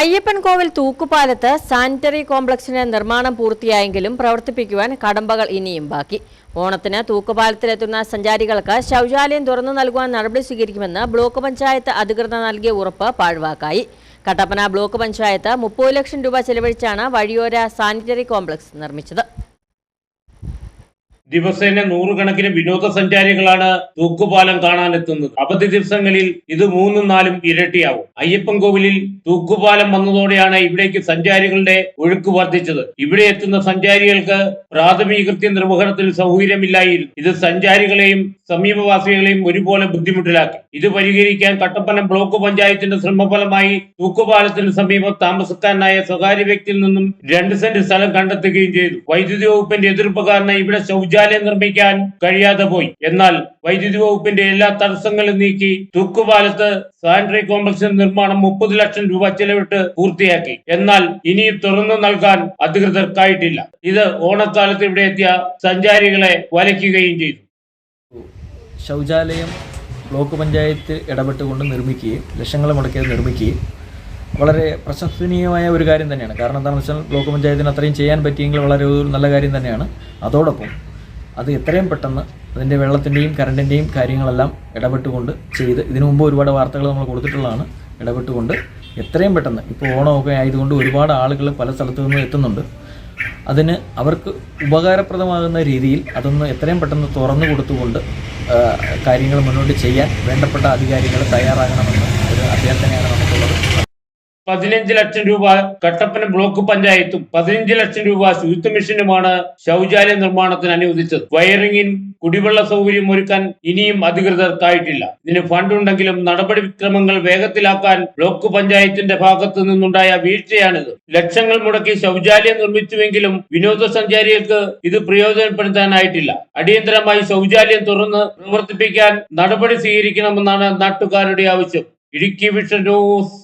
അയ്യപ്പൻ കോവിൽ തൂക്കുപാലത്ത് sanitary കോംപ്ലക്സിന് നിർമ്മാണം പൂർത്തിയായെങ്കിലും പ്രവർത്തിപ്പിക്കുവാൻ കടമ്പകൾ ഇനിയും ബാക്കി. ഓണത്തിന് തൂക്കുപാലത്തിലെത്തുന്ന സഞ്ചാരികൾക്ക് ശൗചാലയം തുറന്നു നൽകുവാൻ നടപടി സ്വീകരിക്കുമെന്ന് ബ്ലോക്ക് പഞ്ചായത്ത് അധികൃതർ നൽകിയ ഉറപ്പ് പാഴ്വാക്കായി. കട്ടപ്പന ബ്ലോക്ക് പഞ്ചായത്ത് മുപ്പത് ലക്ഷം രൂപ ചെലവഴിച്ചാണ് വഴിയോര സാനിറ്ററി കോംപ്ലക്സ് നിർമ്മിച്ചത്. ദിവസേന നൂറുകണക്കിന് വിനോദസഞ്ചാരികളാണ് തൂക്കുപാലം കാണാനെത്തുന്നത്. അവധി ദിവസങ്ങളിൽ ഇത് മൂന്നും നാലും ഇരട്ടിയാവും. അയ്യപ്പൻ കോവിലിൽ തൂക്കുപാലം വന്നതോടെയാണ് ഇവിടേക്ക് സഞ്ചാരികളുടെ ഒഴുക്ക് വർദ്ധിച്ചത്. ഇവിടെ എത്തുന്ന സഞ്ചാരികൾക്ക് പ്രാഥമിക കൃത്യ നിർവഹണത്തിൽ സൗകര്യമില്ലായിരുന്നു. ഇത് സഞ്ചാരികളെയും സമീപവാസികളെയും ഒരുപോലെ ബുദ്ധിമുട്ടിലാക്കി. ഇത് പരിഹരിക്കാൻ കട്ടപ്പന ബ്ലോക്ക് പഞ്ചായത്തിന്റെ ശ്രമഫലമായി തൂക്കുപാലത്തിന് സമീപം താമസക്കാരനായ സ്വകാര്യ വ്യക്തിയിൽ നിന്നും രണ്ട് സെന്റ് സ്ഥലം കണ്ടെത്തുകയും ചെയ്തു. വൈദ്യുതി വകുപ്പിന്റെ എതിർപ്പ് കാരണം ഇവിടെ ശൗചാലയം നിർമ്മിക്കാൻ കഴിയാതെ പോയി. എന്നാൽ വൈദ്യുതി വകുപ്പിന്റെ എല്ലാ തടസ്സങ്ങളും നീക്കി തൂക്കുപാലത്ത് സാനിറ്ററി കോംപ്ലക്സിന്റെ നിർമ്മാണം മുപ്പത് ലക്ഷം രൂപ ചെലവിട്ട് പൂർത്തിയാക്കി. എന്നാൽ ഇനിയും തുറന്നു നൽകാൻ അധികൃതർക്കായിട്ടില്ല. ഇത് ഓണക്കാലത്ത് ഇവിടെ എത്തിയ സഞ്ചാരികളെ വലയ്ക്കുകയും ചെയ്തു. ശൗചാലയം ബ്ലോക്ക് പഞ്ചായത്ത് ഇടപെട്ടുകൊണ്ട് നിർമ്മിക്കുകയും ലക്ഷങ്ങൾ മുടക്കിയത് നിർമ്മിക്കുകയും വളരെ പ്രശംസനീയമായ ഒരു കാര്യം തന്നെയാണ്. കാരണം എന്താണെന്ന് വെച്ചാൽ ബ്ലോക്ക് പഞ്ചായത്തിന് അത്രയും ചെയ്യാൻ പറ്റിയെങ്കിൽ വളരെ നല്ല കാര്യം തന്നെയാണ്. അതോടൊപ്പം അത് എത്രയും പെട്ടെന്ന് അതിന്റെ വെള്ളത്തിന്റെയും കറണ്ടിന്റെയും കാര്യങ്ങളെല്ലാം ഇടപെട്ടുകൊണ്ട് ചെയ്ത് ഇതിനു മുമ്പ് ഒരുപാട് വാർത്തകൾ നമ്മൾ കൊടുത്തിട്ടുള്ളതാണ്. ഇടപെട്ടുകൊണ്ട് എത്രയും പെട്ടെന്ന് ഇപ്പോൾ ഓണമൊക്കെ ആയതുകൊണ്ട് ഒരുപാട് ആളുകൾ പല സ്ഥലത്തു നിന്നും എത്തുന്നുണ്ട്. അതിന് അവർക്ക് ഉപകാരപ്രദമാകുന്ന രീതിയിൽ അതൊന്ന് എത്രയും പെട്ടെന്ന് തുറന്നു കൊടുത്തുകൊണ്ട് കാര്യങ്ങൾ മുന്നോട്ട് ചെയ്യാൻ വേണ്ടപ്പെട്ട അധികാരികൾ തയ്യാറാകണമെന്ന് ഒരു അഭ്യർത്ഥനയാണ് നമുക്കുള്ളത്. പതിനഞ്ച് ലക്ഷം രൂപ കട്ടപ്പന ബ്ലോക്ക് പഞ്ചായത്തും പതിനഞ്ച് ലക്ഷം രൂപ ശുചിത്വ മിഷനുമാണ് ശൗചാലയ നിർമ്മാണത്തിന് അനുവദിച്ചത്. വയറിംഗിനും കുടിവെള്ള സൗകര്യം ഒരുക്കാൻ ഇനിയും അധികൃതർക്കായിട്ടില്ല ഇതിന് ഫണ്ട് ഫണ്ടുണ്ടെങ്കിലും നടപടിക്രമങ്ങൾ വേഗത്തിലാക്കാൻ ബ്ലോക്ക് പഞ്ചായത്തിന്റെ ഭാഗത്തു നിന്നുണ്ടായ വീഴ്ചയാണിത്. ലക്ഷങ്ങൾ മുടക്കി ശൗചാലയം നിർമ്മിച്ചുവെങ്കിലും വിനോദസഞ്ചാരികൾക്ക് ഇത് പ്രയോജനപ്പെടുത്താനായിട്ടില്ല. അടിയന്തരമായി ശൗചാലയം തുറന്ന് പ്രവർത്തിപ്പിക്കാൻ നടപടി സ്വീകരിക്കണമെന്നാണ് നാട്ടുകാരുടെ ആവശ്യം. Idukki vision news.